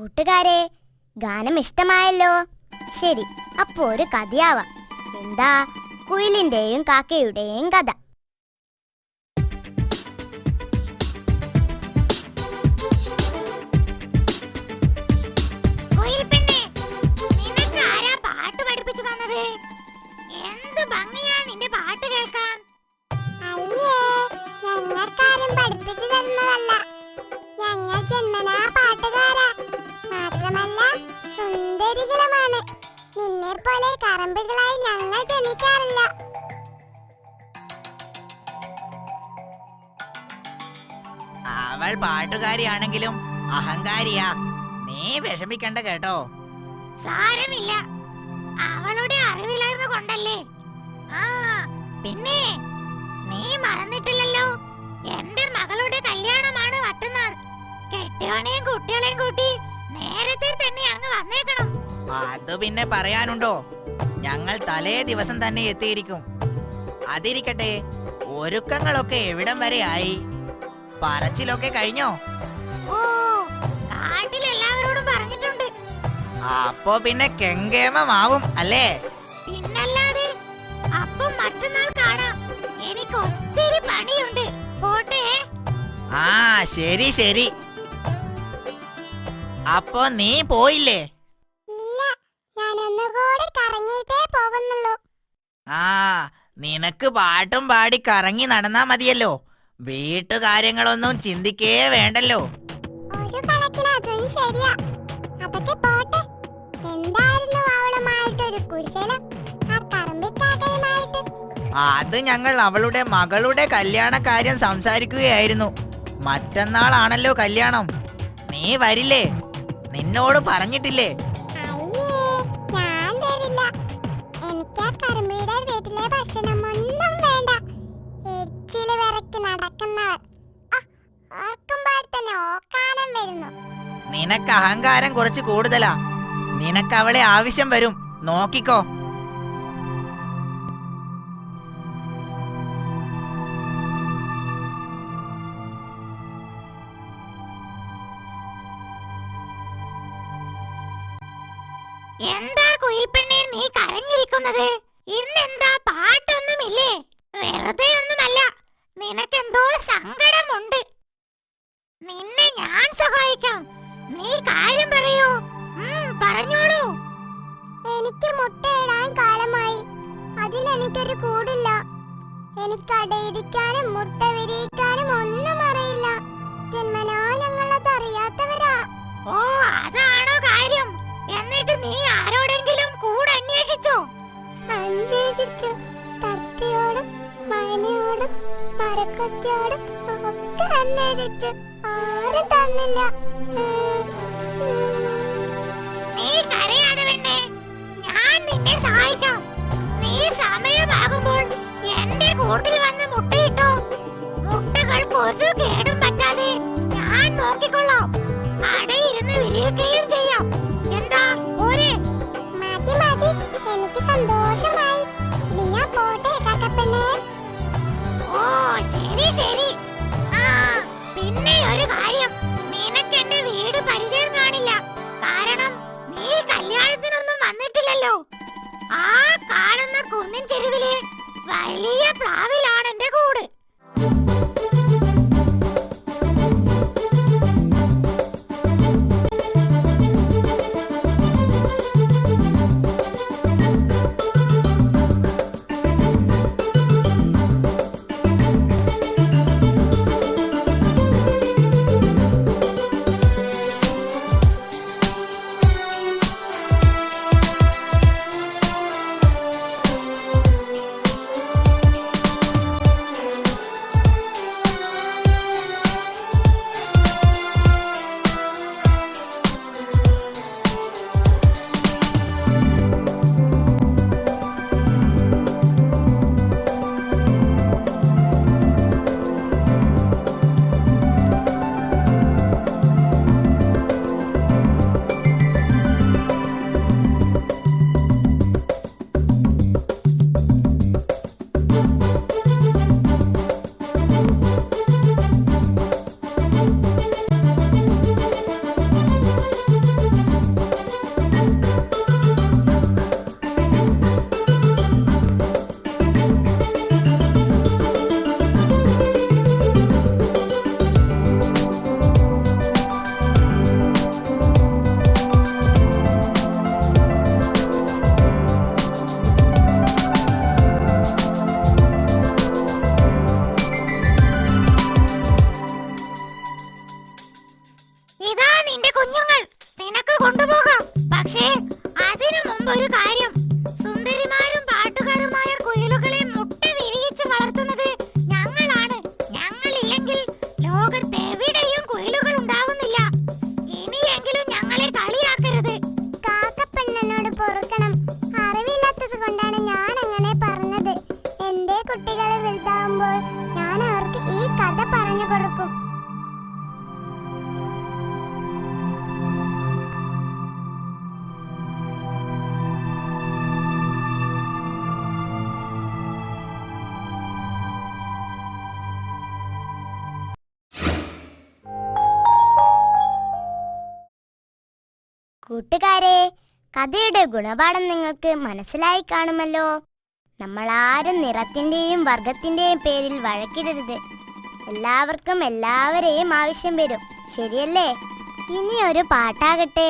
കൂട്ടുകാരെ ഗാനം ഇഷ്ടമായല്ലോ? ശരി അപ്പോ ഒരു കഥയാവാം. എന്താ കുയിലിന്റെയും കാക്കയുടെയും കഥ. പോലെ കറമ്പുകളായി ഞങ്ങൾ ജനിക്കാറില്ല. അവൾ പാട്ടുകാരിയാണെങ്കിലും അഹങ്കാരിയാ. നീ വിഷമിക്കണ്ട കേട്ടോ. സാരമില്ല. അവളുടെ അറിവില്ലായ്മ കൊണ്ടല്ലേ? ആ പിന്നെ നീ മറന്നിട്ടില്ലല്ലോ. എന്റെ മകളുടെ കല്യാണമാണ് മറ്റന്നാൾ. കെട്ടിയോനെയും കുട്ടികളെയും കൂട്ടി നേരത്തെ തന്നെ അങ്ങ് വന്നേക്കണം. അത് പിന്നെ പറയാനുണ്ടോ? ഞങ്ങൾ തലേ ദിവസം തന്നെ എത്തിയിരിക്കും. അതിരിക്കട്ടെ ഒരുക്കങ്ങളൊക്കെ എവിടം വരെ ആയി? പറച്ചിലൊക്കെ കഴിഞ്ഞോ? എല്ലാവരോടും പറഞ്ഞിട്ടുണ്ട്. അപ്പോ പിന്നെ കെങ്കേമമാവും അല്ലേ? പിന്നല്ലാതെ അപ്പം മറ്റന്നാൾ കാണാം. എനിക്ക് ഒത്തിരി പണിയുണ്ട്. പോട്ടെ. ആ ശരി ശരി. അപ്പോ നീ പോയില്ലേ? ഒന്നുകൂടി കറങ്ങിയിട്ടേ പോകുന്നുള്ളൂ. ആ നിനക്ക് പാട്ടും പാടി കറങ്ങി നടന്നാ മതിയല്ലോ. വീട്ടുകാര്യങ്ങളൊന്നും ചിന്തിക്കേ വേണ്ടല്ലോ. ഒരു കണക്കിന് അതും ശരിയാ. അതൊക്കെ പോട്ടെ. എന്തായിരുന്നു അവളുമായിട്ടൊരു കുശലം ആ കറമ്പിക്കാക്കയുമായിട്ട് അത് ഞങ്ങൾ അവളുടെ മകളുടെ കല്യാണ കാര്യം സംസാരിക്കുകയായിരുന്നു. മറ്റന്നാളാണല്ലോ കല്യാണം. നീ വരില്ലേ? നിന്നോട് പറഞ്ഞിട്ടില്ലേ? നടക്കുന്നവർ. ഓർക്കുമ്പോൾ തന്നെ ഓക്കാനം വരുന്നു. നിനക്ക് അഹങ്കാരം കുറച്ച് കൂടുതലാ. നിനക്ക് അവളെ ആവശ്യം വരും. നോക്കിക്കോ. എന്താ കുയിൽപ്പെണ്ണെ നീ കരഞ്ഞിരിക്കുന്നത്? ഇന്നെന്താ പാട്ടൊന്നുമില്ലേ? വെറുതെ ഒന്നുമല്ല നിനക്കെന്തോ സങ്കടമുണ്ട്. നിന്നെ ഞാൻ സഹായിക്കാം. നീ കാര്യം പറയൂ. പറഞ്ഞോളൂ. എനിക്ക് മുട്ടയിടാൻ കാലമായി. അതിനെനിക്കൊരു കൂടില്ല എനിക്ക് അടയിരിക്കാനും മുട്ട വിരിയിക്കാനും ഒന്നും അറിയില്ല. ജന്മനാ ഞങ്ങളത് അറിയാത്തവരാ. ഓ അതാണോ കാര്യം. എന്നിട്ട് നീ ആരോടെങ്കിലും മരക്കൊത്തിയോടും ഒക്കെ അന്വേഷിച്ചു. ആരും തന്നില്ല. നീ കരയാതെ പെണ്ണേ. ഞാൻ നിന്നെ സഹായിക്കാം. നീ സമയമാകുമ്പോൾ ഒരു കാര്യം. സുന്ദരിമാരും പാട്ടുകാരുമായ കുയിലുകളെ മുട്ട വിരിയിച്ച് വളർത്തുന്നത് ഞങ്ങളാണ്. ഞങ്ങളില്ലെങ്കിൽ ലോകത്ത് എവിടെയും കുയിലുകൾ ഉണ്ടാവുന്നില്ല. ഇനിയെങ്കിലും ഞങ്ങളെ കളിയാക്കരുത്. കാക്കപ്പെണ്ണനോട് പൊറുക്കണം. അറിവില്ലാത്തത് കൊണ്ടാണ് ഞാൻ അങ്ങനെ പറഞ്ഞത്. എന്റെ കുട്ടികളെ വലുതാവുമ്പോൾ ഞാൻ അവർക്ക് ഈ കഥ പറഞ്ഞു കൊടുക്കും. കൂട്ടുകാരെ കഥയുടെ ഗുണപാഠം നിങ്ങൾക്ക് മനസ്സിലായി കാണുമല്ലോ. നമ്മൾ ആരും നിറത്തിന്റെയും വർഗത്തിന്റെയും പേരിൽ വഴക്കിടരുത്. എല്ലാവർക്കും എല്ലാവരെയും ആവശ്യം വരും. ശരിയല്ലേ? ഇനി ഒരു പാട്ടാകട്ടെ.